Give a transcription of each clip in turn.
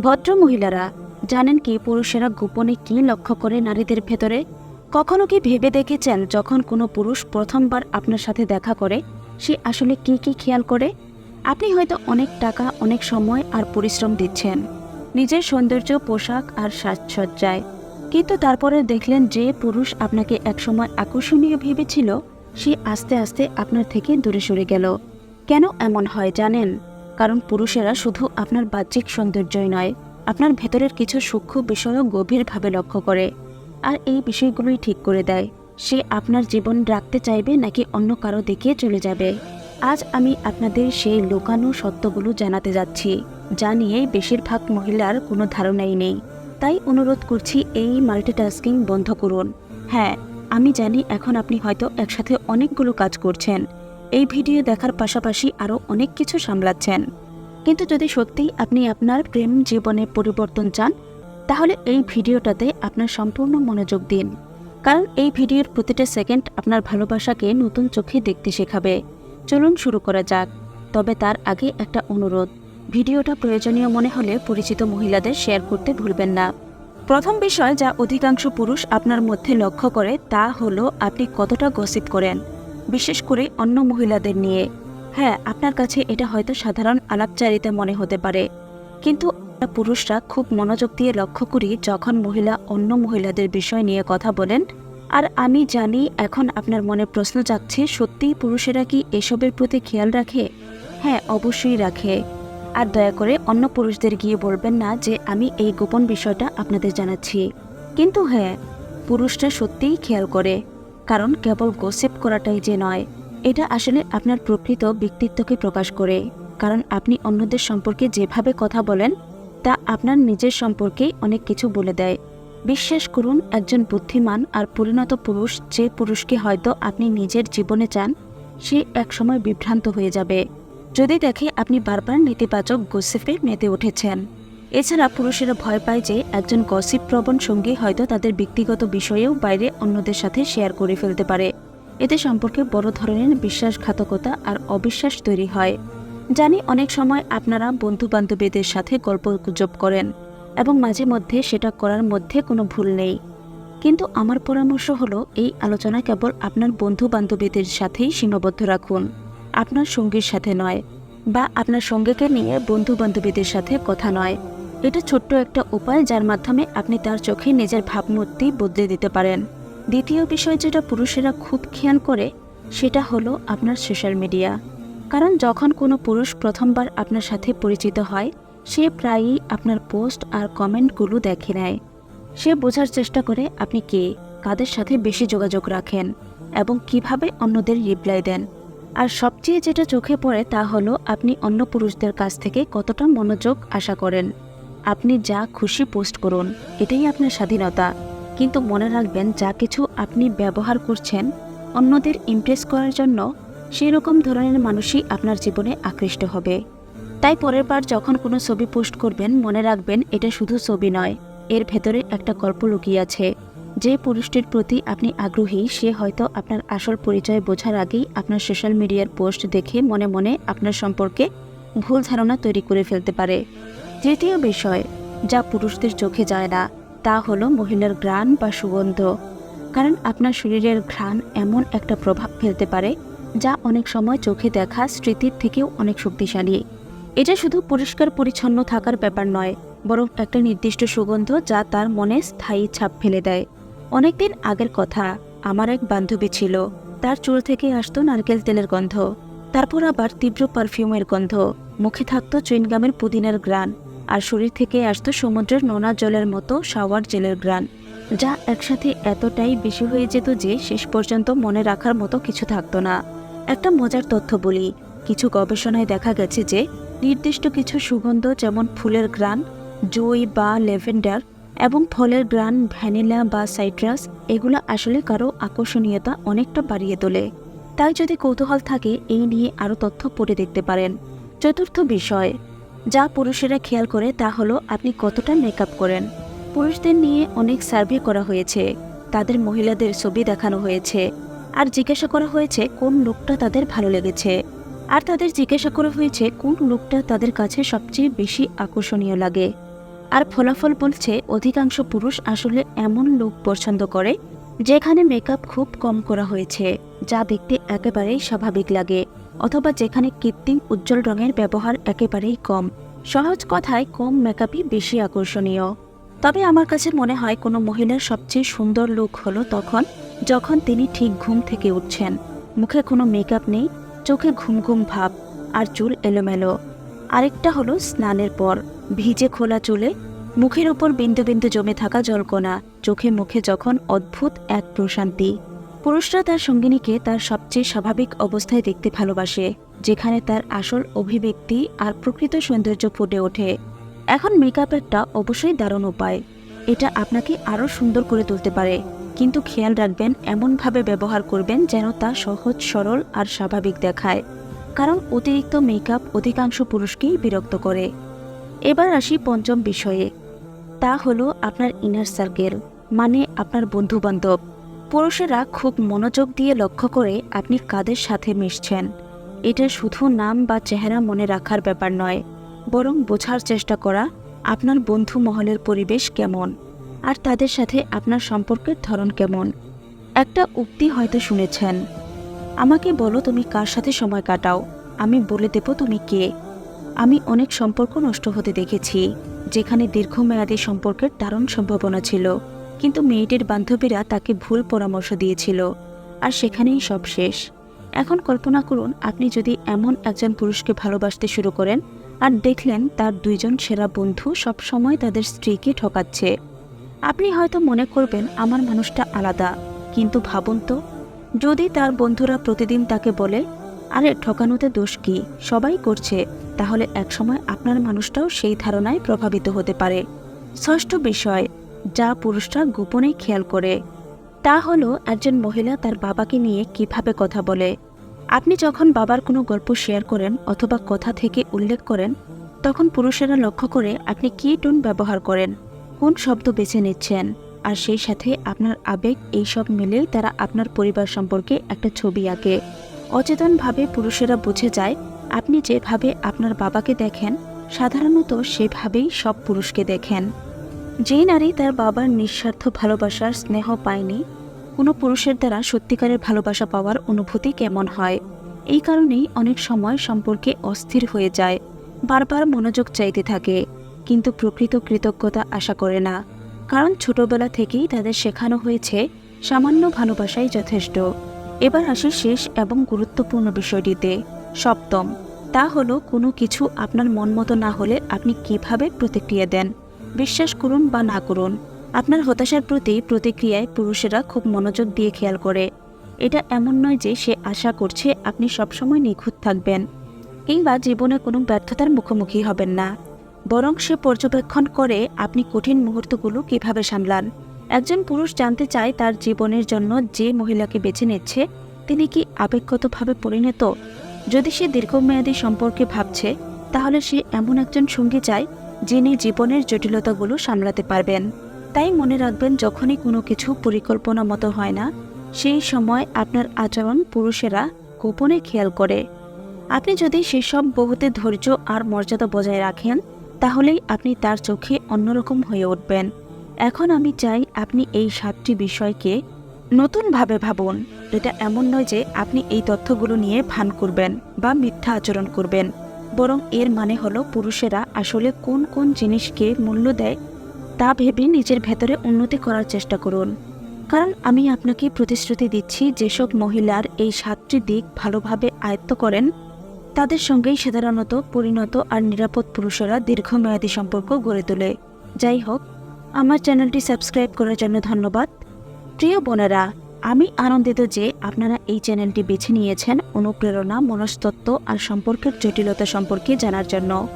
ভদ্র মহিলারা জানেন কি পুরুষেরা গোপনে কি লক্ষ্য করে নারীদের ভেতরে? কখনো কি ভেবে দেখেছেন যখন কোনো পুরুষ প্রথমবার আপনার সাথে দেখা করে, সে আসলে কি কি খেয়াল করে? আপনি হয়তো অনেক টাকা, অনেক সময় আর পরিশ্রম দিচ্ছেন। নিজের সৌন্দর্য, পোশাক আর সাজসজ্জায়। কিন্তু তারপরে দেখলেন যে পুরুষ আপনাকে একসময় আকর্ষণীয় ভেবেছিল, সে আস্তে আস্তে আপনার থেকে দূরে সরে গেল। কেন এমন হয় জানেন? কারণ পুরুষেরা শুধু আপনার বাহ্যিক সৌন্দর্যই নয়, আপনার ভেতরের কিছু সূক্ষ্ম বিষয়ও গভীরভাবে লক্ষ্য করে। আর এই বিষয়গুলোই ঠিক করে দেয়, সে আপনার জীবন রাখতে চাইবে নাকি অন্য কারও দিকে চলে যাবে। আজ আমি আপনাদের সেই লুকানো সত্যগুলো জানাতে যাচ্ছি, যা নিয়ে বেশিরভাগ মহিলার কোনো ধারণাই নেই। তাই অনুরোধ করছি এই মাল্টিটাস্কিং বন্ধ করুন। হ্যাঁ আমি জানি এখন আপনি হয়তো একসাথে অনেকগুলো কাজ করছেন এই ভিডিও দেখার পাশাপাশি আরও অনেক কিছু সামলাচ্ছেন। কিন্তু যদি সত্যিই আপনি আপনার প্রেম জীবনে পরিবর্তন চান, তাহলে এই ভিডিওটাতে আপনার সম্পূর্ণ মনোযোগ দিন। কারণ এই ভিডিওর প্রতিটা সেকেন্ড আপনার ভালোবাসাকে নতুন চোখে দেখতে শেখাবে। চলুন শুরু করা যাক। তবে তার আগে একটা অনুরোধ। ভিডিওটা প্রয়োজনীয় মনে হলে পরিচিত মহিলাদের শেয়ার করতে ভুলবেন না। প্রথম বিষয় যা অধিকাংশ পুরুষ আপনার মধ্যে লক্ষ্য করে তা হলো আপনি কতটা গসিপ করেন। বিশেষ করে অন্য মহিলাদের নিয়ে। হ্যাঁ আপনার কাছে এটা হয়তো সাধারণ আলাপচারিতা মনে হতে পারে। কিন্তু আমরা পুরুষরা খুব মনোযোগ দিয়ে লক্ষ্য করি যখন মহিলা অন্য মহিলাদের বিষয় নিয়ে কথা বলেন। আর আমি জানি এখন আপনার মনে প্রশ্ন জাগছে, সত্যিই পুরুষেরা কি এসবের প্রতি খেয়াল রাখে? হ্যাঁ অবশ্যই রাখে। আর দয়া করে অন্য পুরুষদের গিয়ে বলবেন না যে আমি এই গোপন বিষয়টা আপনাদের জানাচ্ছি। কিন্তু হ্যাঁ পুরুষরা সত্যিই খেয়াল করে। কারণ কেবল গোসেপ করাটাই যে নয়, এটা আসলে আপনার প্রকৃত ব্যক্তিত্বকে প্রকাশ করে। কারণ আপনি অন্যদের সম্পর্কে যেভাবে কথা বলেন, তা আপনার নিজের সম্পর্কেই অনেক কিছু বলে দেয়। বিশ্বাস করুন, একজন বুদ্ধিমান আর পরিণত পুরুষ যে পুরুষকে হয়তো আপনি নিজের জীবনে চান, সে একসময় বিভ্রান্ত হয়ে যাবে। যদি দেখে আপনি বারবার নেতিবাচক গসিপে মেতে উঠেছেন। এছাড়া পুরুষেরা ভয় পায় যে একজন গসিপ প্রবণ সঙ্গী হয়তো তাদের ব্যক্তিগত বিষয়েও বাইরে অন্যদের সাথে শেয়ার করে ফেলতে পারে। এতে সম্পর্কে বড় ধরনের বিশ্বাসঘাতকতা আর অবিশ্বাস তৈরি হয়। জানি অনেক সময় আপনারা বন্ধু বান্ধবীদের সাথে গল্প গুজব করেন এবং মাঝে মধ্যে সেটা করার মধ্যে কোনো ভুল নেই। কিন্তু আমার পরামর্শ হলো, এই আলোচনা কেবল আপনার বন্ধু বান্ধবীদের সাথেই সীমাবদ্ধ রাখুন। আপনার সঙ্গীর সাথে নয়, বা আপনার সঙ্গীকে নিয়ে বন্ধু বান্ধবীদের সাথে কথা নয়। এটা ছোট্ট একটা উপায় যার মাধ্যমে আপনি তার চোখে নিজের ভাবমূর্তি বদলে দিতে পারেন। দ্বিতীয় বিষয় যেটা পুরুষেরা খুব খেয়াল করে, সেটা হলো আপনার সোশ্যাল মিডিয়া। কারণ যখন কোনো পুরুষ প্রথমবার আপনার সাথে পরিচিত হয়, সে প্রায়ই আপনার পোস্ট আর কমেন্টগুলো দেখে নেয়। সে বোঝার চেষ্টা করে আপনি কে, কাদের সাথে বেশি যোগাযোগ রাখেন এবং কীভাবে অন্যদের রিপ্লাই দেন। আর সবচেয়ে যেটা চোখে পড়ে তা হলো আপনি অন্য পুরুষদের কাছ থেকে কতটা মনোযোগ আশা করেন। আপনি যা খুশি পোস্ট করুন, এটাই আপনার স্বাধীনতা। কিন্তু মনে রাখবেন, যা কিছু আপনি ব্যবহার করছেন, অন্যদের ইমপ্রেস করার জন্য সেই রকম ধরনের মানুষই আপনার জীবনে আকৃষ্ট হবে। তাই পরের বার যখন কোনো ছবি পোস্ট করবেন, মনে রাখবেন, এটা শুধু ছবি নয়, এর ভেতরে একটা গল্প লুকিয়ে আছে। যে পুরুষটির প্রতি আপনি আগ্রহী, সে হয়তো আপনার আসল পরিচয় বোঝার আগেই আপনার সোশ্যাল মিডিয়ার পোস্ট দেখে মনে মনে আপনার সম্পর্কে ভুল ধারণা তৈরি করে ফেলতে পারে। তৃতীয় বিষয় যা পুরুষদের চোখে যায় না, তা হলো মহিলার ঘ্রাণ বা সুগন্ধ। কারণ আপনার শরীরের ঘ্রাণ এমন একটা প্রভাব ফেলতে পারে যা অনেক সময় চোখে দেখা স্মৃতির থেকেও অনেক শক্তিশালী। এটা শুধু পরিষ্কার পরিচ্ছন্ন থাকার ব্যাপার নয়, বরং একটা নির্দিষ্ট সুগন্ধ যা তার মনে স্থায়ী ছাপ ফেলে দেয়। অনেকদিন আগের কথা, আমার এক বান্ধবী ছিল। তার চুল থেকে আসতো নারকেল তেলের গন্ধ। তারপর আবার তীব্র পারফিউমের গন্ধ। মুখে থাকতো চুইনগামের পুদিনার গ্রান আর শরীর থেকে আসতো সমুদ্রের নোনা জলের মতো শাওয়ার জেলের গ্রান যা একসাথে এতটাই বেশি হয়ে যেত যে শেষ পর্যন্ত মনে রাখার মতো কিছু থাকতো না। একটা মজার তথ্য বলি, কিছু গবেষণায় দেখা গেছে যে নির্দিষ্ট কিছু সুগন্ধ যেমন ফুলের গ্রান জই বা লেভেন্ডার এবং ফলের গ্রান ভ্যানিলা বা সাইট্রাস, এগুলো আসলে কারও আকর্ষণীয়তা অনেকটা বাড়িয়ে তোলে। তাই যদি কৌতূহল থাকে, এই নিয়ে আরও তথ্য পড়ে দেখতে পারেন। চতুর্থ বিষয় যা পুরুষেরা খেয়াল করে তা হলো আপনি কতটা মেকআপ করেন। পুরুষদের নিয়ে অনেক সার্ভে করা হয়েছে, তাদের মহিলাদের ছবি দেখানো হয়েছে, আর জিজ্ঞাসা করা হয়েছে কোন লুকটা তাদের ভালো লেগেছে, আর তাদের জিজ্ঞাসা করা হয়েছে কোন লুকটা তাদের কাছে সবচেয়ে বেশি আকর্ষণীয় লাগে, আর ফলাফল বলছে অধিকাংশ পুরুষ আসলে এমন লুক পছন্দ করে, যেখানে মেকআপ খুব কম করা হয়েছে, যা দেখতে একেবারেই স্বাভাবিক লাগে। অথবা যেখানে কৃত্রিম উজ্জ্বল রঙের ব্যবহার একেবারেই কম। সহজ কথায়, কম মেকআপই বেশি আকর্ষণীয়। তবে আমার কাছে মনে হয়, কোনো মহিলার সবচেয়ে সুন্দর লুক হলো তখন, যখন তিনি ঠিক ঘুম থেকে উঠছেন। মুখে কোনো মেকআপ নেই, চোখে ঘুম ঘুম ভাব, আর চুল এলোমেলো। আরেকটা হলো স্নানের পর, ভিজে খোলা চুলে, মুখের ওপর বিন্দু বিন্দু জমে থাকা জলকণা চোখে মুখে যখন অদ্ভুত এক প্রশান্তি। পুরুষরা তার সঙ্গিনীকে তার সবচেয়ে স্বাভাবিক অবস্থায় দেখতে ভালোবাসে, যেখানে তার আসল অভিব্যক্তি আর প্রকৃত সৌন্দর্য ফুটে ওঠে। এখন মেকআপ একটা অবশ্যই দারুণ উপায়। এটা আপনাকে আরও সুন্দর করে তুলতে পারে, কিন্তু খেয়াল রাখবেন এমনভাবে ব্যবহার করবেন যেন তা সহজ, সরল আর স্বাভাবিক দেখায়, কারণ অতিরিক্ত মেকআপ অধিকাংশ পুরুষকেই বিরক্ত করে। এবার আসি পঞ্চম বিষয়ে। তা হলো আপনার ইনার সার্কেল মানে আপনার বন্ধু বান্ধব পুরুষেরা খুব মনোযোগ দিয়ে লক্ষ্য করে আপনি কাদের সাথে মিশছেন। এটা শুধু নাম বা চেহারা মনে রাখার ব্যাপার নয়, বরং বোঝার চেষ্টা করা আপনার বন্ধু মহলের পরিবেশ কেমন, আর তাদের সাথে আপনার সম্পর্কের ধরন কেমন। একটা উক্তি হয়তো শুনেছেন, আমাকে বলো তুমি কার সাথে সময় কাটাও? আমি বলে দেব তুমি কে? আমি অনেক সম্পর্ক নষ্ট হতে দেখেছি, যেখানে দীর্ঘমেয়াদী সম্পর্কের দারুণ সম্ভাবনা ছিল। কিন্তু মেয়েটির বান্ধবীরা তাকে ভুল পরামর্শ দিয়েছিল, আর সেখানেই সব শেষ। এখন কল্পনা করুন, আপনি যদি এমন একজন পুরুষকে ভালোবাসতে শুরু করেন, আর দেখলেন তার দুইজন সেরা বন্ধু সব সময় তাদের স্ত্রীকে ঠকাচ্ছে। আপনি হয়তো মনে করবেন, আমার মানুষটা আলাদা। কিন্তু ভাবুন তো, যদি তার বন্ধুরা প্রতিদিন তাকে বলে, আরে, ঠকানোতে দোষ কি? সবাই করছে। তাহলে একসময় আপনার মানুষটাও সেই ধারণায় প্রভাবিত হতে পারে। ষষ্ঠ বিষয় যা পুরুষরা গোপনে খেয়াল করে। তা হলো একজন মহিলা তার বাবাকে নিয়ে কীভাবে কথা বলে। আপনি যখন বাবার কোনো গল্প শেয়ার করেন অথবা কথা থেকে উল্লেখ করেন, তখন পুরুষেরা লক্ষ্য করে আপনি কী টোন ব্যবহার করেন, কোন শব্দ বেছে নিচ্ছেন, আর সেই সাথে আপনার আবেগ এইসব মিলেই তারা আপনার পরিবার সম্পর্কে একটা ছবি আঁকে। অচেতনভাবে পুরুষেরা বুঝে যায়, আপনি যেভাবে আপনার বাবাকে দেখেন, সাধারণত সেভাবেই সব পুরুষকে দেখেন। যে নারী তার বাবার নিঃস্বার্থ ভালোবাসার স্নেহ পায়নি, কোনো পুরুষের দ্বারা সত্যিকারের ভালোবাসা পাওয়ার অনুভূতি কেমন হয়? এই কারণেই অনেক সময় সম্পর্কে অস্থির হয়ে যায়, বারবার মনোযোগ চাইতে থাকে, কিন্তু প্রকৃত কৃতজ্ঞতা আশা করে না। কারণ ছোটবেলা থেকেই তাদের শেখানো হয়েছে, সামান্য ভালোবাসাই যথেষ্ট। এবার আসি শেষ এবং গুরুত্বপূর্ণ বিষয়টিতে। সপ্তম, তা হলো কোনো কিছু আপনার মন মতো না হলে আপনি কীভাবে প্রতিক্রিয়া দেন? বিশ্বাস করুন বা না করুন, আপনার হতাশার প্রতি প্রতিক্রিয়ায় পুরুষেরা খুব মনোযোগ দিয়ে খেয়াল করে। এটা এমন নয় যে সে আশা করছে আপনি সবসময় নিখুঁত থাকবেন, কিংবা জীবনে কোনো ব্যর্থতার মুখোমুখি হবেন না। বরং সে পর্যবেক্ষণ করে আপনি কঠিন মুহূর্তগুলো কীভাবে সামলান। একজন পুরুষ জানতে চায় তার জীবনের জন্য যে মহিলাকে বেছে নিচ্ছে, তিনি কি আবেগগতভাবে পরিণত? যদি সে দীর্ঘমেয়াদী সম্পর্কে ভাবছে, তাহলে সে এমন একজন সঙ্গী চায় যিনি জীবনের জটিলতাগুলো সামলাতে পারবেন। তাই মনে রাখবেন, যখনই কোনো কিছু পরিকল্পনা মতো হয় না, সেই সময় আপনার আচরণ পুরুষেরা গোপনে খেয়াল করে। আপনি যদি সেসব বহুতে ধৈর্য আর মর্যাদা বজায় রাখেন, তাহলেই আপনি তার চোখে অন্যরকম হয়ে উঠবেন। এখন আমি চাই আপনি এই সাতটি বিষয়কে নতুনভাবে ভাবুন। এটা এমন নয় যে আপনি এই তথ্যগুলো নিয়ে ভান করবেন বা মিথ্যা আচরণ করবেন। বরং এর মানে হলো পুরুষেরা আসলে কোন কোন জিনিসকে মূল্য দেয় তা ভেবে নিজের ভেতরে উন্নতি করার চেষ্টা করুন। কারণ আমি আপনাকে প্রতিশ্রুতি দিচ্ছি যেসব মহিলার এই সাতটি দিক ভালোভাবে আয়ত্ত করেন, তাদের সঙ্গেই সাধারণত পরিণত আর নিরাপদ পুরুষেরা দীর্ঘমেয়াদী সম্পর্ক গড়ে তোলে। যাই হোক, আমার চ্যানেলটি সাবস্ক্রাইব করার জন্য ধন্যবাদ। প্রিয় বোনেরা আমি আনন্দিত যে আপনারা এই চ্যানেলটি বেছে নিয়েছেন অনুপ্রেরণা, মনস্তত্ত্ব আর সম্পর্কের জটিলতা সম্পর্কে জানার জন্য।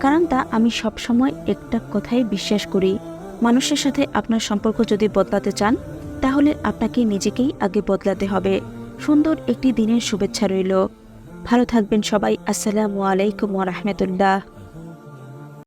কারণ তা আমি সবসময় একটা কথাই বিশ্বাস করি। মানুষের সাথে আপনার সম্পর্ক যদি বদলাতে চান, তাহলে আপনাকে নিজেকেই আগে বদলাতে হবে। সুন্দর একটি দিনের শুভেচ্ছা রইল। ভালো থাকবেন সবাই। আসসালামু আলাইকুম রাহমাতুল্লাহ।